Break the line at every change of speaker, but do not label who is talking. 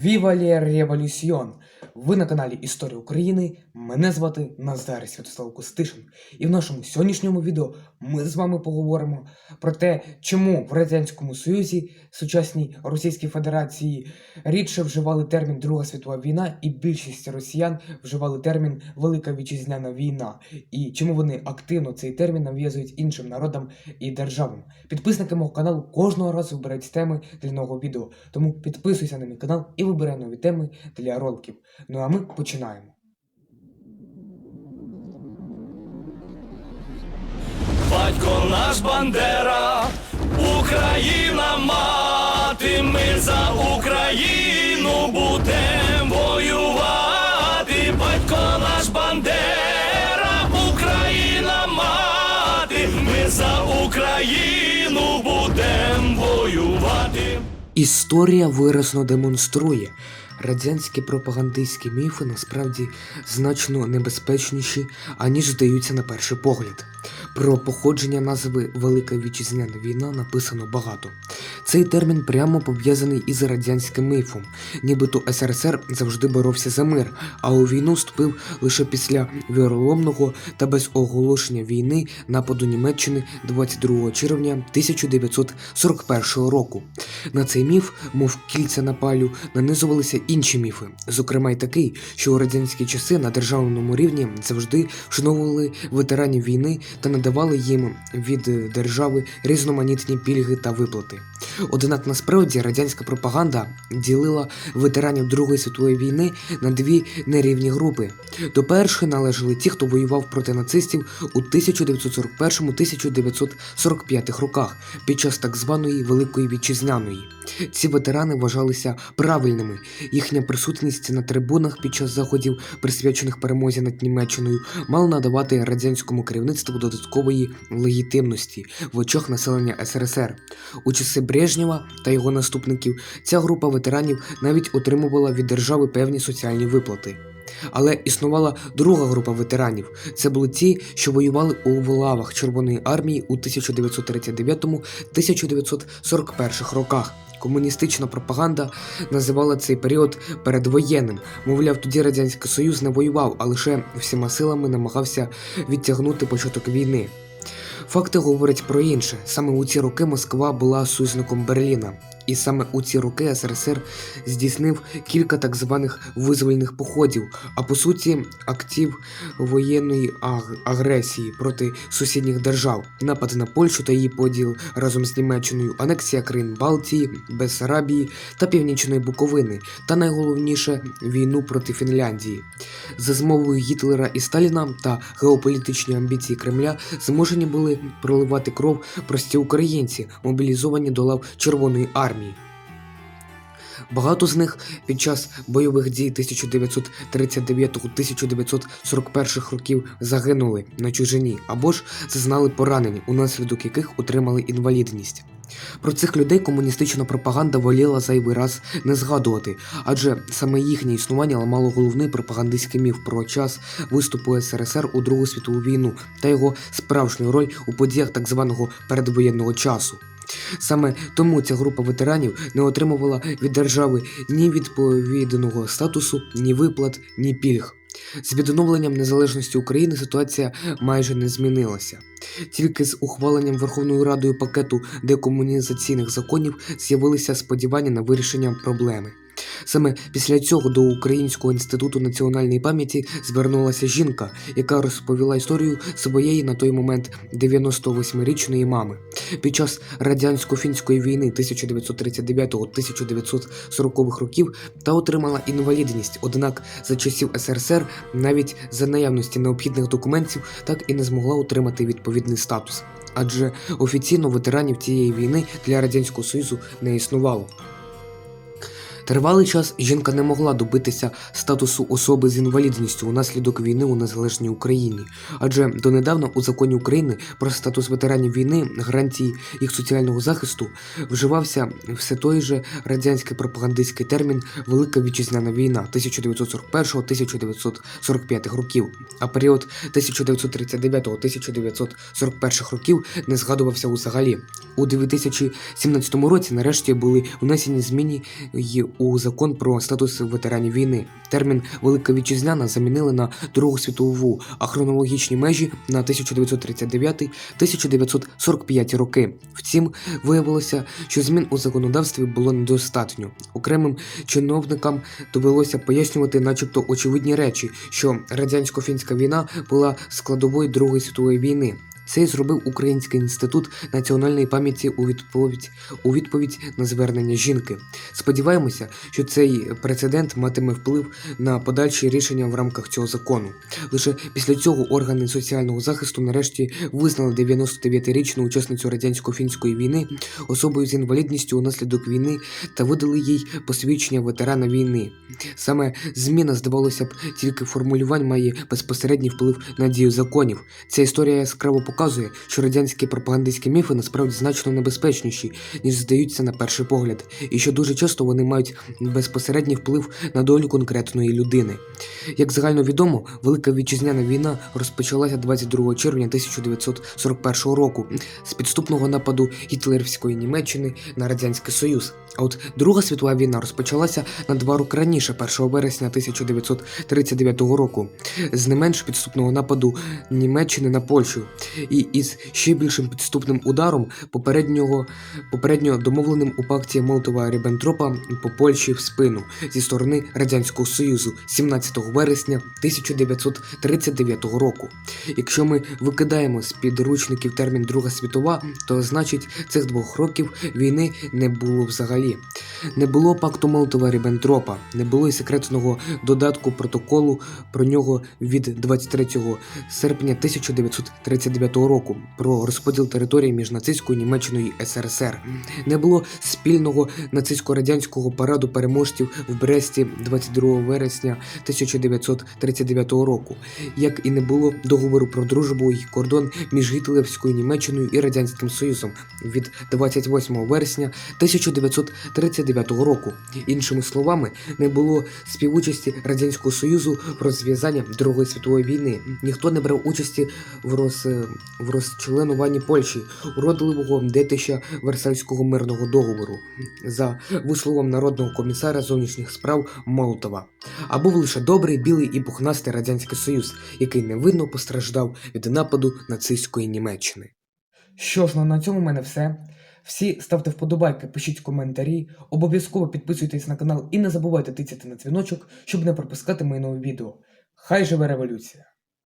La Revolution! Ви на каналі Історія України. Мене звати Назар Святослав Костишин. І в нашому сьогоднішньому відео ми з вами поговоримо про те, чому в Радянському Союзі, сучасній Російській Федерації, рідше вживали термін Друга світова війна, і більшість росіян вживали термін Велика Вітчизняна війна, і чому вони активно цей термін нав'язують іншим народам і державам. Підписники мого каналу кожного разу вибирають теми для нового відео, тому підписуйся на мій канал і вибирай нові теми для роликів. Ну а ми починаємо.
Батько наш Бандера, Україна мати, ми за Україну будем воювати. Батько наш Бандера, Україна мати, ми за Україну
Історія виразно демонструє. Радянські пропагандистські міфи насправді значно небезпечніші, аніж здаються на перший погляд. Про походження назви Велика Вітчизняна війна написано багато. Цей термін прямо пов'язаний із радянським міфом, нібито СРСР завжди боровся за мир, а у війну вступив лише після віроломного та без оголошення війни нападу Німеччини 22 червня 1941 року. На цей міф, мов кільця на палю, нанизувалися інші міфи, зокрема й такий, що у радянські часи на державному рівні завжди вшановували ветеранів війни та надавали їм від держави різноманітні пільги та виплати. Однак насправді радянська пропаганда ділила ветеранів Другої світової війни на дві нерівні групи. До першої належали ті, хто воював проти нацистів у 1941-1945 роках під час так званої Великої Вітчизняної. Ці ветерани вважалися правильними. Їхня присутність на трибунах під час заходів, присвячених перемозі над Німеччиною, мала надавати радянському керівництву додаткової легітимності в очах населення СРСР. У часи Брежнєва та його наступників ця група ветеранів навіть отримувала від держави певні соціальні виплати. Але існувала друга група ветеранів. Це були ті, що воювали у лавах Червоної армії у 1939-1941 роках. Комуністична пропаганда називала цей період передвоєнним. Мовляв, тоді Радянський Союз не воював, а лише всіма силами намагався відтягнути початок війни. Факти говорять про інше. Саме у ці роки Москва була союзником Берліна, і саме у ці роки СРСР здійснив кілька так званих визвольних походів, а по суті актів воєнної агресії проти сусідніх держав, напади на Польщу та її поділ разом з Німеччиною, анексія країн Балтії, Бессарабії та Північної Буковини, та найголовніше війну проти Фінляндії. За змовою Гітлера і Сталіна та геополітичні амбіції Кремля змушені були проливати кров прості українці, мобілізовані до лав Червоної армії. Багато з них під час бойових дій 1939-1941 років загинули на чужині або ж зазнали поранень, унаслідок яких отримали інвалідність. Про цих людей комуністична пропаганда воліла зайвий раз не згадувати, адже саме їхнє існування ламало головний пропагандистський міф про час виступу СРСР у Другу світову війну та його справжню роль у подіях так званого передвоєнного часу. Саме тому ця група ветеранів не отримувала від держави ні відповідного статусу, ні виплат, ні пільг. З відновленням незалежності України ситуація майже не змінилася. Тільки з ухваленням Верховною Радою пакету декомунізаційних законів з'явилися сподівання на вирішення проблеми. Саме після цього до Українського інституту національної пам'яті звернулася жінка, яка розповіла історію своєї на той момент 98-річної мами. Під час радянсько-фінської війни 1939-1940 років та отримала інвалідність. Однак за часів СРСР навіть за наявності необхідних документів так і не змогла отримати відповідний статус. Адже офіційно ветеранів цієї війни для радянського союзу не існувало. Тривалий час жінка не могла добитися статусу особи з інвалідністю унаслідок війни у незалежній Україні, адже донедавна у законі України про статус ветеранів війни, гарантії їх соціального захисту вживався все той же радянський пропагандистський термін Велика Вітчизняна війна 1941-1945 років, а період 1939-1941 років не згадувався взагалі. У 2017 році нарешті були внесені зміни у закон про статус ветеранів війни. Термін Велика Вітчизняна замінили на Другу світову, а хронологічні межі на 1939-1945 роки. Втім, виявилося, що змін у законодавстві було недостатньо. Окремим чиновникам довелося пояснювати, начебто, очевидні речі, що радянсько-фінська війна була складовою Другої світової війни. Це й зробив Український інститут національної пам'яті у відповідь у відповідь на звернення жінки. Сподіваємося, що цей прецедент матиме вплив на подальші рішення в рамках цього закону. Лише після цього органи соціального захисту нарешті визнали 99-річну учасницю радянсько-фінської війни особою з інвалідністю унаслідок війни та видали їй посвідчення ветерана війни. Саме зміна, здавалося б, тільки формулювань має безпосередній вплив на дію законів. Ця історія яскраво показує, що радянські пропагандистські міфи насправді значно небезпечніші, ніж здаються на перший погляд, і що дуже часто вони мають безпосередній вплив на долю конкретної людини. Як загально відомо, Велика Вітчизняна війна розпочалася 22 червня 1941 року з підступного нападу гітлерівської Німеччини на Радянський Союз. А от Друга світова війна розпочалася на два роки раніше, 1 вересня 1939 року, з не менш підступного нападу Німеччини на Польщу, і із ще більшим підступним ударом попереднього попередньо домовленим у пакті Молотова Ріббентропа по Польщі в спину зі сторони Радянського Союзу 17 вересня 1939 року. Якщо ми викидаємо з підручників термін Друга світова, то значить цих двох років війни не було взагалі. Не було пакту Молотова Ріббентропа, не було і секретного додатку протоколу про нього від 23 серпня 1939 року про розподіл території між нацистською Німеччиною і СРСР. Не було спільного нацистсько-радянського параду переможців в Бресті 22 вересня 1939 року, як і не було договору про дружбу і кордон між гітлерівською Німеччиною і Радянським Союзом від 28 вересня 1939 року. Іншими словами, не було співучасті Радянського Союзу в розв'язанні Другої світової війни. Ніхто не брав участі в роз в розчленуванні Польщі, уродливого детища Версальського мирного договору, за висловом народного комісара зовнішніх справ Молотова. А був лише добрий, білий і пухнастий Радянський Союз, який невинно постраждав від нападу нацистської Німеччини. Що ж, ну на цьому в мене все. Всі ставте вподобайки, пишіть коментарі, обов'язково підписуйтесь на канал і не забувайте тицяти на дзвіночок, щоб не пропускати мої нові відео. Хай живе революція!